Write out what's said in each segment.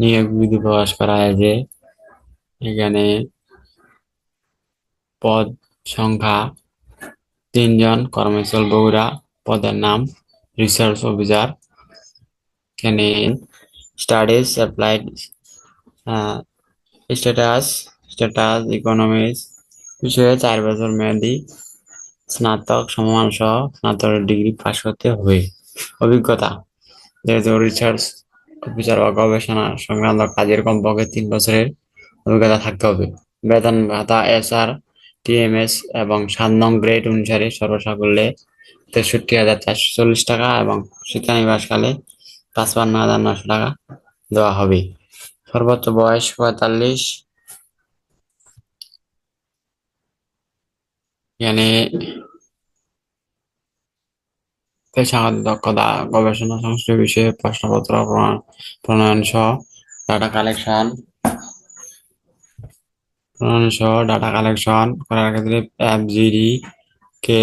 নিয়োগ বিধি প্রকাশ করা হয়েছে। এখানে পদ সংখ্যা তিনজন, কর্মস্থল বগুড়া, পদের নাম রিসার্চ অফিসার এখানে studies applied status status economics বিষয়ে চার বছর মেয়াদি স্নাতক সমমান সহ স্নাতক ডিগ্রি পাশ করতে হবে। অভিজ্ঞতা, যেহেতু রিসার্চ অফিসার বা গবেষণা সংক্রান্ত কাজের কমপক্ষে তিন বছরের অভিজ্ঞতা থাকতে হবে। বেতন ভাতা, এস এসআর টিএমএস এবং সাত নং গ্রেড অনুসারে সর্বসাকুল্যে তেষট্টি হাজার চারশো চল্লিশ টাকা এবং শিক্ষানিবাসকালে পাঁচপান্ন হাজার নশো টাকা দেওয়া হবে। সর্বোচ্চ বয়স পঁয়তাল্লিশ। এখানে পেশাগত দক্ষতা গবেষণা, সংশ্লিষ্ট বিষয়ে প্রশ্নপত্র প্রণয়ন- সহ ডাটা কালেকশন প্রণয়ন সহ ডাটা কালেকশন করার ক্ষেত্রে FGD K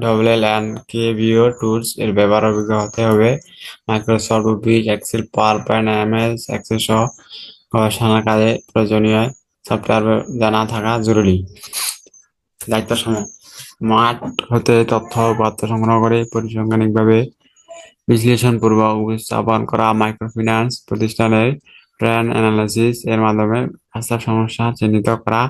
double L and K ভিও tools এর ব্যবহার অভিজ্ঞ হতে হবে। Microsoft Office Excel PowerPoint MS Excel সহ গবেষণার কাজে প্রয়োজনীয় সফটওয়্যার জানা থাকা জরুরি। দায়িত্ব সমূহ মাঠ হতে তথ্য উপাত্ত সংগ্রহ করে পরিসংখ্যানিকভাবে বিশ্লেষণপূর্বক উপস্থাপন করা মাইক্রোফিন্যান্স প্রতিষ্ঠানের ট্রেন্ড অ্যানালাইসিস এর মাধ্যমে বাস্তব সমস্যা চিহ্নিত করা,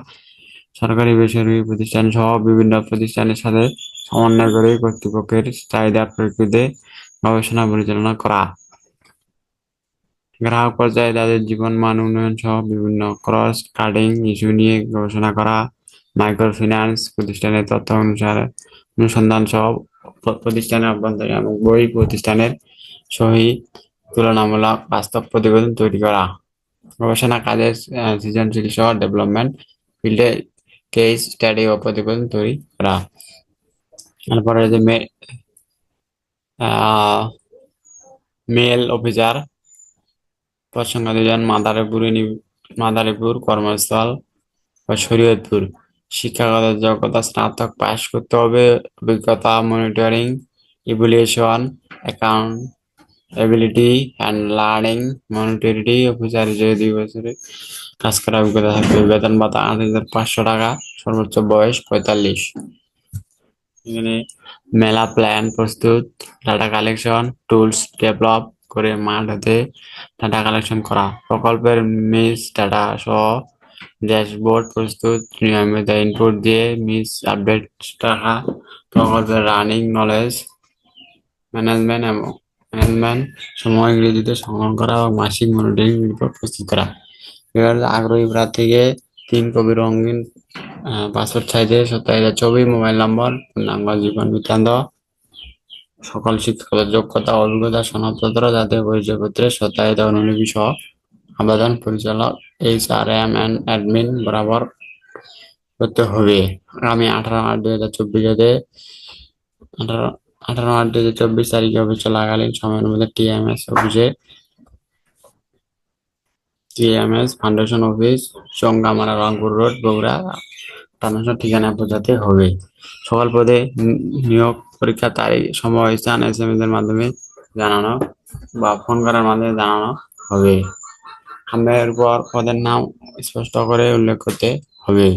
সরকারি বেসরকারি প্রতিষ্ঠান সহ বিভিন্ন প্রতিষ্ঠানের সাথে সমন্বয় করে কর্তৃপক্ষের চাহিদার প্রেক্ষিতে গবেষণা পরিচালনা করা। গ্রাহক পর্যায়ে তাদের জীবন মান উন্নয়ন সহ বিভিন্ন ক্রস কাটিং ইস্যু নিয়ে গবেষণা করা মাইক্রোফিন্যান্স প্রতিষ্ঠানের তথ্য অনুসারে অনুসন্ধান সহ প্রতিষ্ঠানের অভ্যন্তরীণ এবং বই প্রতিষ্ঠানের সহি তুলনামূলক বাস্তব প্রতিবেদন তৈরি করা। গবেষণা কাজের সৃজনশীল সহ ডেভেলপমেন্ট ফিল্ডে কেস স্টাডি ও প্রতিবেদন তৈরি করা। তারপরে যে মে মেল অফিসার সংখ্যা দুজন মাদারীপুর মাদারীপুর কর্মস্থল বা শরীয়তপুর। শিক্ষাগত যোগ্যতা স্নাতক পাস করতে হবে, অভিজ্ঞতা monitoring evaluation accountability and learning monitoring officer যে দুই বছরের কাজ করার অভিজ্ঞতা থাকবে। বেতন ভাতা আট হাজার পাঁচশো টাকা, সর্বোচ্চ বয়স পঁয়তাল্লিশ। এখানে মেলা প্ল্যান প্রস্তুত ডাটা কালেকশন টুলস ডেভেলপ করে মাঠ হতে ডাটা কালেকশন করা। প্রকল্পের মিস ডাটা সহ ড্যাশবোর্ড প্রস্তুত। নিয়মিত ইনপুট দিয়ে মিস আপডেট রাখা প্রকল্পের রানিং নলেজ ম্যানেজমেন্ট এবং ম্যানেজমেন্ট সময় ইংরেজিতে সংগ্রহ করা এবং মাসিক মনিটরিং রিপোর্ট প্রস্তুত করা। এবার আগ্রহী প্রার্থীকে তিন কপি রঙিন পাসপোর্ট সাইজের সত্তায়িত ছবি মোবাইল নম্বর পূর্ণাঙ্গ জীবন বৃত্তান্ত, সকল শিক্ষাগত যোগ্যতা, অভিজ্ঞতা, সনদপত্র, জাতীয় পরিচয়পত্রের সত্যায়িত অনুলিপি সহ আবেদন পরিচালক, H R M and admin বরাবর করতে হবে। আগামী আঠারো আট দুই হাজার চব্বিশ আঠারো আঠারো আট দুই হাজার চব্বিশ তারিখে অফিস চলাকালীন সময়ের মধ্যে টিএমএস অফিসে TMS foundation office, Changamara, Rangpur road, Bogura টানাসন ঠিকানা বোঝাতে হবে। সকল পদে নিয়োগ পরীক্ষার তারিখ, সময়, স্থান এস এম এস এর মাধ্যমে জানানো বা ফোন করার মাধ্যমে জানানো হবে। খামের পর পদের নাম স্পষ্ট করে উল্লেখ করতে হবে।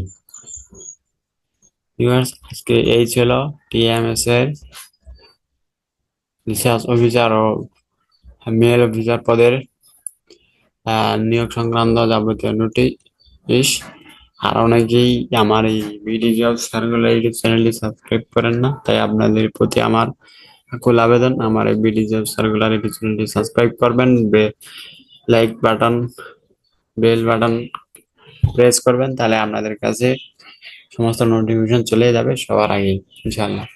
ভিউয়ার্স, আজকে এই ছিল টিএমএস এর রিসার্চ অফিসার ও মেল অফিসার পদের নিয়োগ সংক্রান্ত যাবতীয় নোটিশ। আর অনেকেই আমার এই বিডি জব সার্কুলার ইউটিউব চ্যানেলটি সাবস্ক্রাইব করেন না, তাই আপনাদের প্রতি আমার আকুল আবেদন। আমার এই বিডি জব সার্কুলার ইউটিউব চ্যানেলটি সাবস্ক্রাইব করবেন like button bell button press করবেন, তাহলে আপনাদের কাছে সমস্ত নোটিফিকেশন চলে যাবে সবার আগে ইনশাআল্লাহ।